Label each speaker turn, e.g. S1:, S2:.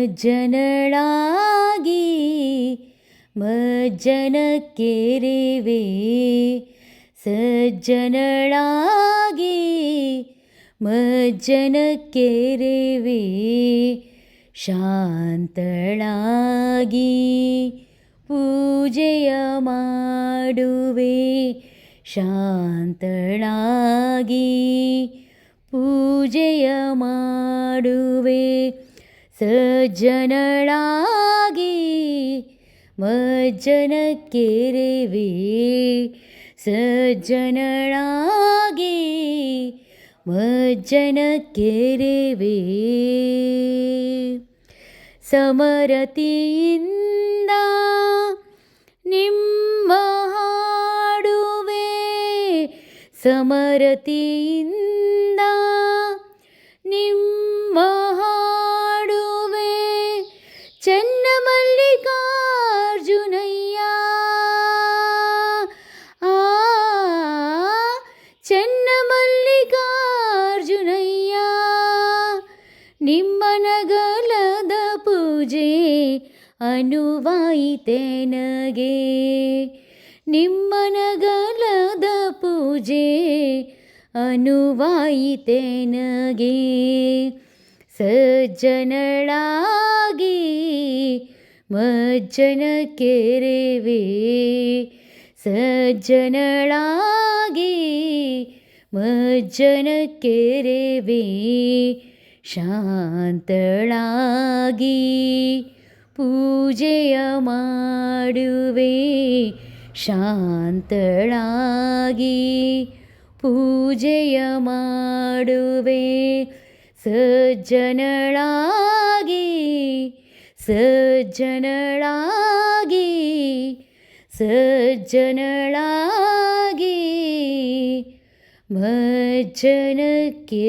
S1: ಮಜ್ಜನಳಾಗಿ ಮಜ್ಜನ ಕೆರೆವೆ ಸಜ್ಜನಳಾಗಿ ಮಜ್ಜನ ಕೆರೆವೆ ಶಾಂತಳಾಗಿ ಪೂಜೆಯ ಮಾಡುವೆ. ಶಾಂತಳಾಗಿ ಪೂಜೆಯ ಮಾಡುವೆ. ಸಜ್ಜನಳಾಗಿ ಮಜ್ಜನ ಕೆರೆವೆ ಸಜ್ಜನಳಾಗಿ ಮಜ್ಜನ ಕೆರೆವೆ ಸಮರತಿಯಿಂದ ನಿಮ್ಮ ಹಾಡುವೆ ಸಮರತಿಯಿಂದ ನಿಮ್ಮ ನಿಮ್ಮ ನಗಲದ ಪೂಜೆ ಅನುವಾಯಿತೆನಗೆ. ನಿಮ್ಮ ನಗಲದ ಪೂಜೆ ಅನುವಾಯಿತೆನಗೆ. ಸಜ್ಜನಳಾಗಿ ಮಜ್ಜನ ಕೆರೆವೆ. ಸಜ್ಜನಳಾಗಿ ಮಜ್ಜನ ಕೆರೆವೆ. ಶಾಂತಳಾಗಿ ಪೂಜೆಯ ಮಾಡುವೆ. ಶಾಂತಳಾಗಿ ಪೂಜೆಯ ಮಾಡುವೆ. ಸಜ್ಜನಳಾಗಿ ಸಜ್ಜನಳಾಗಿ ಸಜ್ಜನಳಾಗಿ भजन भज्जनकि